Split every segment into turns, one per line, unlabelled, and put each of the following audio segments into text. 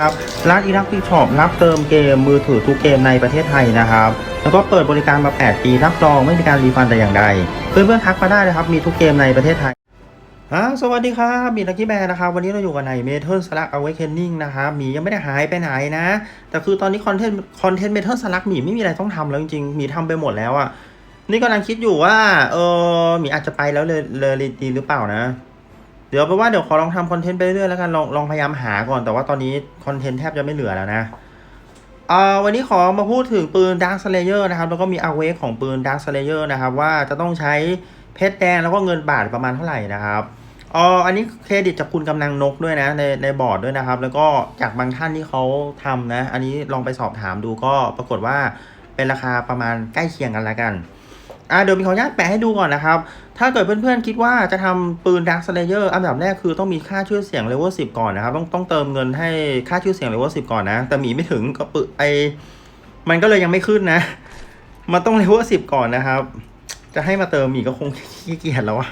ครับร้านอีรักที่ช็อปรับเติมเกมมือถือทุกเกมในประเทศไทยนะครับ แล้วก็เปิดบริการมา 8 ปีรับรองไม่มีการรีฟันแต่อย่างใด เพื่อนๆทักมาได้นะครับ มีทุกเกมในประเทศไทยสวัสดีครับมีลักกี้แบร์นะครับ วันนี้เราอยู่กันในเมทัลสลักเอเวกเคนนิ่งนะครับหมียังไม่ได้หายไปไหนนะ แต่คือตอนนี้คอนเทนต์คอนเทนต์เมทัลสลักหมีไม่มีอะไรต้องทำแล้วจริงๆหมีทำไปหมดแล้วอะนี่กำลังคิดอยู่ว่าเออหมีอาจจะไปแล้วเลยเลยดีหรือเปล่านะ เดี๋ยวไปนว่าเดี๋ยวขอลองทำคอนเทนต์ไปเรื่อยๆแล้วกันลองลองพยายามหาก่อนแต่ว่าตอนนี้คอนเทนต์แทบจะไม่เหลือแล้วนะเอ่อวันนี้ขอมาพูดถึงปืน Dark Slayer นะครับแล้วก็มี a w a k e ของปืน Dark Slayer นะครับว่าจะต้องใช้เพชรแดงแล้วก็เงินบาทประมาณเท่าไหร่นะครับอ๋ออันนี้เครดิตจากคุณกำนังนกด้วยนะในในบอร์ดด้วยนะครับ แล้วก็จากบางท่านที่เขาทำนะ อันนี้ลองไปสอบถามดูก็ปรากฏว่าเป็นราคาประมาณใกล้เคียงกันละกัน อะเดี๋ยวมีขออนุญาตแปะให้ดูก่อนนะครับ ถ้าเกิดเพื่อนๆคิดว่าจะทำปืน Dark Slayer อันดับแรกคือต้องมีค่าชื่อเสียงเลเวลสิบก่อนนะครับ ต้องต้องเติมเงินให้ค่าชื่อเสียงเลเวลสิบก่อนนะ แต่หมีไม่ถึงก็ปึไอมันก็เลยยังไม่ขึ้นนะ มันต้องเลเวลสิบก่อนนะครับ จะให้มาเติมหมีก็คงขี้เกียจแล้วอะ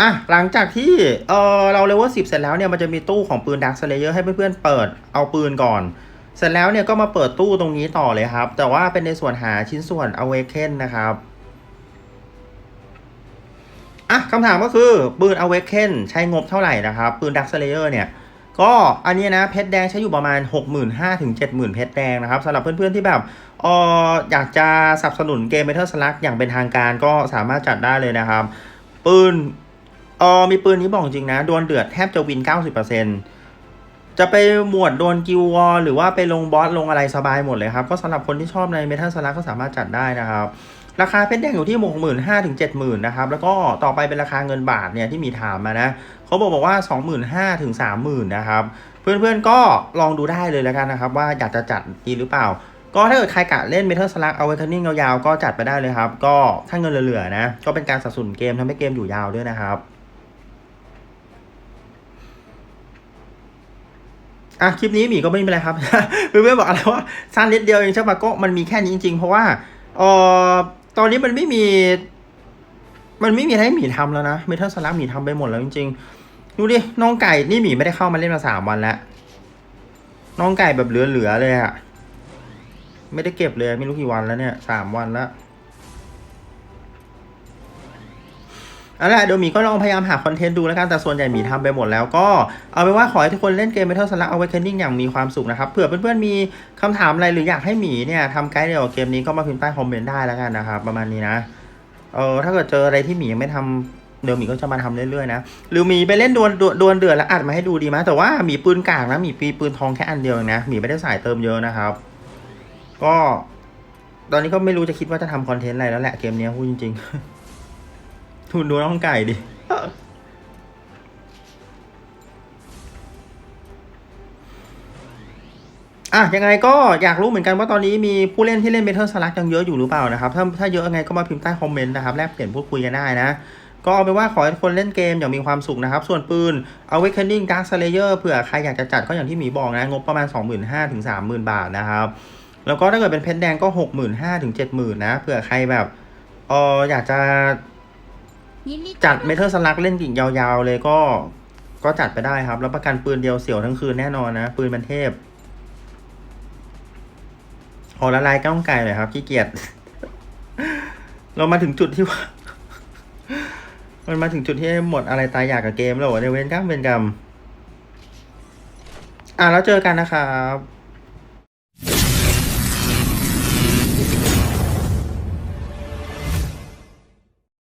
อะหลังจากที่เออเราเลเวลสิบเสร็จแล้วเนี่ยมันจะมีตู้ของปืน Dark Slayer ให้เพื่อนๆเปิดเอาปืนก่อน เสร็จแล้วเนี่ยก็มาเปิดตู้ตรงนี้ต่อเลยครับ แต่ว่าเป็นในส่วนหาชิ้นส่วน Awaken นะครับอะคำถามก็คือปืน Awaken ใช้งบเท่าไหร่นะครับ ปืน Dark Slayer เนี่ย ก็อันนี้นะเพชรแดงใช้อยู่ประมาณ 65,000ถึง70,000 เพชรแดงนะครับสำหรับเพื่อนๆที่แบบอออยากจะสนับสนุนเกม Metal Slug อย่างเป็นทางการก็สามารถจัดได้เลยนะครับ ปืน เออมีปืนนี้บอกจริงนะ ดวลเดือดแทบจะวิน 90%จะไปหมวดโดนกิววอลหรือว่าไปลงบอสลงอะไรสบายหมดเลยครับ ก็สำหรับคนที่ชอบในเมทัลสลักก็สามารถจัดได้นะครับ ราคาเพชรแดงอยู่ที่หกหมื่นห้าถึงเจ็ดหมื่นนะครับ แล้วก็ต่อไปเป็นราคาเงินบาทเนี่ยที่มีถามมานะเขาบอกบอกว่าสองหมื่นห้าถึงสามหมื่นนะครับ เพื่อนๆก็ลองดูได้เลยแล้วกันนะครับ ว่าอยากจะจัดดีหรือเปล่าก็ถ้าเกิดใครกะเล่น Metal Slug Awakening ยาวๆ ก็จัดไปได้เลยครับ ก็ถ้าเงินเหลือๆนะ ก็เป็นการสนับสนเกมทำให้เกมอยู่ยาวด้วยนะครับ อะคลิปนี้หมีก็ไม่มีอะไรครับเพื่อนๆบอกอะไรว่าสั้นนิดเดียวเองใช่ปะก็มันมีแค่นี้จริงๆ เพราะว่าเอ่อตอนนี้มันไม่มี มันไม่มีอะไรให้หมีทำแล้วนะเมทัลสลักหมีทำไปหมดแล้วจริงๆ ดูดิน้องไก่นี่หมีไม่ได้เข้ามาเล่นมาสามวันแล้วน้องไก่แบบเหลือๆเลยอะไม่ได้เก็บเลยไม่รู้กี่วันแล้วเนี่ยสามวันแล้ว เอาละเดี๋ยวหมีก็ลองพยายามหาคอนเทนต์ดูแล้วกันแต่ส่วนใหญ่หมีทำไปหมดแล้วก็เอาเป็นว่าขอให้ทุกคนเล่นเกม Metal Slug Awakening อย่างมีความสุขนะครับเผื่อเพื่อนๆมีคำถามอะไรหรืออยากให้หมีเนี่ยทำไกด์เดียวกับเกมนี้ก็มาพิมพ์ใต้คอมเมนต์ได้แล้วกันนะครับประมาณนี้นะเออถ้าเกิดเจออะไรที่หมียังไม่ทำเดี๋ยวหมีก็จะมาทำเรื่อยๆนะหรือหมีไปเล่นดวลดวลดวลเดือดแล้วอัดมาให้ดูดีไหมแต่ว่าหมีปืนกากนะหมีปีปืนทองแค่อันเดียวนะหมีไม่ได้ใส่เติมเยอะนะครับ ก็ ตอนนี้ก็ไม่รู้จะคิดว่าจะทำคอนเทนต์อะไรแล้วแหละเกมนี้พูดจริง ๆ ทุนดูน้องไก่ดิ อะยังไงก็อยากรู้เหมือนกันว่าตอนนี้มีผู้เล่นที่เล่นเมทัลสลักยังเยอะอยู่หรือเปล่านะครับ ถ้าถ้าเยอะยังไงก็มาพิมพ์ใต้คอมเมนต์นะครับแลกเปลี่ยนพูดคุยกันได้นะก็เอาเป็นว่าขอให้คนเล่นเกมอย่างมีความสุขนะครับ ส่วนปืน Awakening Dark Slayer เผื่อใครอยากจะจัดก็อย่างที่หมีบอกนะ งบประมาณ 25,000ถึง30,000 บาทนะครับ แล้วก็ถ้าเกิดเป็นเพชรแดงก็ 65,000ถึง70,000นะเผื่อใครแบบเอออยากจะ จัดเมทัลสลักเล่นกิ่งยาวๆเลยก็ ก็จัดไปได้ครับ แล้วประกันปืนเดียวเสี่ยวทั้งคืนแน่นอนนะ ปืนมันเทพขอละลายก้าวไก่หน่อยครับขี้เกียจเรามาถึงจุดที่ว่า มันมาถึงจุดที่หมดอะไรตายอยากกับเกมแล้วเหรอเนี่ยเวนกรรมเวนกรรมอะแล้วเจอกันนะครับ